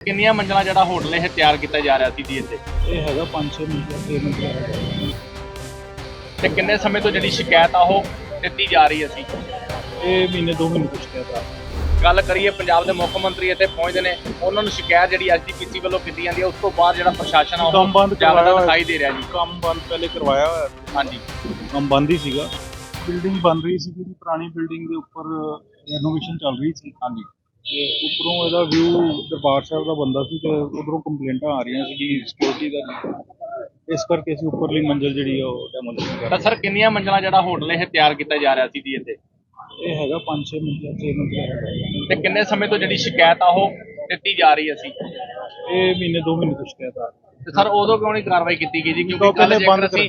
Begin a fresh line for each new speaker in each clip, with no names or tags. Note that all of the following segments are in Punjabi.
ਕਿੰਨੀਆਂ ਮੰਜ਼ਲਾਂ ਜਿਹੜਾ ਹੋਟਲ ਇਹ ਤਿਆਰ ਕੀਤਾ ਜਾ ਰਿਹਾ ਸੀ ਜੀ ਇੱਥੇ?
ਇਹ ਹੈਗਾ 5-6 ਮਹੀਨੇ ਦੇ ਮੰਜ਼ਿਲਾ ਹੈਗਾ
ਤੇ ਕਿੰਨੇ ਸਮੇਂ ਤੋਂ ਜਿਹੜੀ ਸ਼ਿਕਾਇਤ ਆ ਉਹ ਦਿੱਤੀ ਜਾ ਰਹੀ ਸੀ
ਇਹ ਮਹੀਨੇ ਦੋ ਮਹੀਨੇ ਕੁਛ ਕਹਿਦਾ
ਗੱਲ ਕਰੀਏ ਪੰਜਾਬ ਦੇ ਮੁੱਖ ਮੰਤਰੀ ਇੱਥੇ ਪਹੁੰਚਦੇ ਨੇ ਉਹਨਾਂ ਨੂੰ ਸ਼ਿਕਾਇਤ ਜਿਹੜੀ ਐਸਜੀਪੀਸੀ ਵੱਲੋਂ ਕੀਤੀ ਜਾਂਦੀ ਹੈ ਉਸ ਤੋਂ ਬਾਅਦ ਜਿਹੜਾ ਪ੍ਰਸ਼ਾਸਨ ਆ
ਕੰਮ ਬੰਦ
ਜ਼ਿਆਦਾ
ਕਰਵਾਇਆ
ਦਿਖਾਈ ਦੇ ਰਿਹਾ ਜੀ।
ਕੰਮ ਬੰਦ ਪਹਿਲੇ ਕਰਵਾਇਆ ਹੋਇਆ ਸੀ।
ਹਾਂਜੀ।
ਕੰਮ ਬੰਦ ਹੀ ਸੀਗਾ। ਬਿਲਡਿੰਗ ਬਣ ਰਹੀ ਸੀ ਜਿਹੜੀ ਪੁਰਾਣੀ ਬਿਲਡਿੰਗ ਦੇ ਉੱਪਰ ਰੈਨੋਵੇਸ਼ਨ ਚੱਲ ਰਹੀ ਸੀ। ਹਾਂਜੀ। ਤੇ ਉੱਪਰੋਂ ਇਹਦਾ ਵਿਊ ਦਰਬਾਰ ਸਾਹਿਬ ਦਾ ਬੰਦਾ ਸੀ ਤੇ ਉਧਰੋਂ ਕੰਪਲੇਂਟਾਂ ਆ ਰਹੀਆਂ ਸੀ ਕਿ ਸਿਕਿਉਰਿਟੀ ਦਾ ਇਸ ਕਰਕੇ ਅਸੀਂ ਉੱਪਰਲੀ ਮੰਜ਼ਿਲ ਜਿਹੜੀ ਆ ਉਹ ਡੈਮੋਲੀਸ਼ਨ ਕਰ
ਤਾਂ ਸਰ ਕਿੰਨੀਆਂ ਮੰਜ਼ਲਾਂ ਜਿਹੜਾ ਹੋਟਲ ਇਹ ਤਿਆਰ ਕੀਤਾ ਜਾ ਰਿਹਾ ਸੀ ਜੀ ਇੱਥੇ?
ਇਹ ਹੈਗਾ 5-6 ਮੰਜ਼ਿਲਾ 6 ਮੰਜ਼ਿਲਾ ਹੈਗਾ।
ਤੇ ਕਿੰਨੇ ਸਮੇਂ ਤੋਂ ਜਿਹੜੀ ਸ਼ਿਕਾਇਤ ਆ ਉਹ ਦਿੱਤੀ ਜਾ ਰਹੀ ਸੀ?
ਇਹ ਮਹੀਨੇ ਦੋ ਮਹੀਨੇ ਕੁਛ ਕਹਿਦਾ
ਤੇ ਸਰ ਉਦੋਂ ਕਿਉਂ ਨਹੀਂ ਕਾਰਵਾਈ ਕੀਤੀ ਗਈ ਜੀ? ਕਿਉਂਕਿ ਕੱਲ ਜੇਕਰ ਅਸੀਂ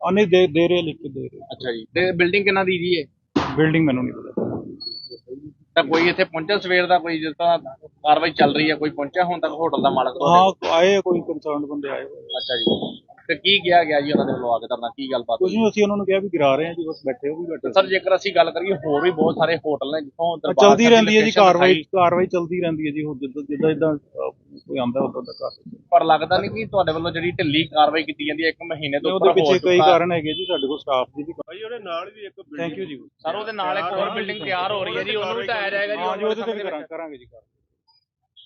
ਆ ਨਹੀਂ ਦੇ ਦੇ ਰਹੇ ਲਿਖ ਕੇ ਦੇ ਰਹੇ।
ਅੱਛਾ ਜੀ। ਤੇ ਬਿਲਡਿੰਗ ਕਿੰਨਾ ਦੀ ਜੀ ਹੈ
ਬਿਲਡਿੰਗ ਮੈਨੂੰ ਨਹੀਂ ਪਤਾ।
ਤਾਂ ਕੋਈ ਇੱਥੇ ਪਹੁੰਚਿਆ ਸਵੇਰ ਦਾ ਕੋਈ ਜਿਸ ਤਰ੍ਹਾਂ ਕਾਰਵਾਈ ਚੱਲ ਰਹੀ ਹੈ ਕੋਈ ਪਹੁੰਚਿਆ ਹੁਣ ਤੱਕ ਹੋਟਲ ਦਾ ਮਾਲਕ?
ਹਾਂ ਆਏ ਆ ਕੋਈ ਕੰਸਰਨਡ ਬੰਦੇ ਆਏ ਹੋਏ ਆ।
ਅੱਛਾ ਜੀ। ਤੇ ਕੀ ਕਿਹਾ ਗਿਆ ਜੀ ਉਹਨਾਂ ਦੇ ਵੱਲੋਂ ਆ ਕੇ ਤੁਹਾਡਾ ਕੀ ਗੱਲਬਾਤ
ਕੁਝ ਨਹੀਂ ਅਸੀਂ ਉਹਨਾਂ ਨੂੰ ਕਿਹਾ ਵੀ ਗਿਰਾ ਰਹੇ ਹਾਂ ਜੀ ਬਸ ਬੈਠੇ ਹੋ ਵੀ ਬੈਠੇ
ਸਰ ਜੇਕਰ ਅਸੀਂ ਗੱਲ ਕਰੀਏ ਹੋਰ ਵੀ ਬਹੁਤ ਸਾਰੇ ਹੋਟਲ ਨੇ ਜਿੱਥੋਂ ਦਰਬਾਰ
ਚੱਲਦੀ
ਸਾਹਿਬ ਦੀ
ਰਹਿੰਦੀ ਹੈ ਜੀ
location
ਕਾਰਵਾਈ
ਦਿਖਾਈ,
ਕਾਰਵਾਈ ਚੱਲਦੀ ਰਹਿੰਦੀ ਹੈ ਜੀ ਹੁਣ ਜਿੱਦਾਂ ਜਿੱਦਾਂ ਜਿੱਦਾਂ ਅਹ, ਕੋਈ ਆਂਦਾ ਉਦੋਂ ਦਾ ਕਰ
ਪਰ ਲੱਗਦਾ ਨਹੀਂ ਕਿ ਤੁਹਾਡੇ ਵੱਲੋਂ ਜਿਹੜੀ ਢਿੱਲੀ ਕਾਰਵਾਈ ਕੀਤੀ ਜਾਂਦੀ ਹੈ ਇੱਕ ਮਹੀਨੇ ਤੋਂ
ਉਹਦੇ
ਉੱਪਰ ਹੋ
ਪਿੱਛੇ ਕਈ
ਚੁੱਕਾ।
ਕਾਰਨ ਹੈਗੇ ਜੀ ਸਾਡੇ ਕੋਲ ਸਟਾਫ ਦੀ ਵੀ
ਭਾਈ ਉਹਦੇ ਨਾਲ ਵੀ ਇੱਕ
ਥੈਂਕ ਯੂ ਜੀ।
ਸਰ ਉਹਦੇ ਨਾਲ ਇੱਕ ਹੋਰ ਬਿਲਡਿੰਗ ਤਿਆਰ ਹੋ ਰਹੀ ਹੈ ਜੀ ਉਹਨੂੰ ਵੀ ਢਾਇਆ ਜਾਏਗਾ ਜੀ
ਹਾਂ ਜੀ ਉਹਦੇ ਤੇ ਵੀ ਕਰਾਂ-। ਕਰਾਂਗੇ ਜੀ ਕਾਰਵਾਈ।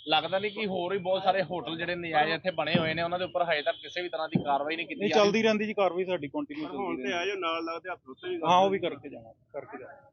ਲੱਗਦਾ ਨਹੀਂ ਕਿ ਹੋਰ ਵੀ ਬਹੁਤ ਸਾਰੇ ਹੋਟਲ ਜਿਹੜੇ ਨਜਾਇਜ਼ ਇੱਥੇ ਬਣੇ ਹੋਏ ਨੇ ਉਹਨਾਂ ਦੇ ਉੱਪਰ ਹਜੇ ਤੱਕ ਕਿਸੇ ਵੀ ਤਰ੍ਹਾਂ ਦੀ ਕਾਰਵਾਈ ਨਹੀਂ ਕੀਤੀ
ਨਹੀਂ
ਜਾ ਰਹੀ।
ਚੱਲਦੀ ਰਹਿੰਦੀ ਜੀ ਕਾਰਵਾਈ ਸਾਡੀ ਕੰਟੀਨਿਊ
ਹੁਣ
ਚੱਲਦੀ
ਤੇ
ਰਹਿੰਦੀ।
ਆਇਓ ਨਾਲ ਲੱਗਦੇ ਹੱਥ ਉੱਤੇ ਵੀ
ਹਾਂ ਉਹ ਵੀ ਕਰਕੇ ਜਾਣਾ ਕਰਕੇ ਜਾਣਾ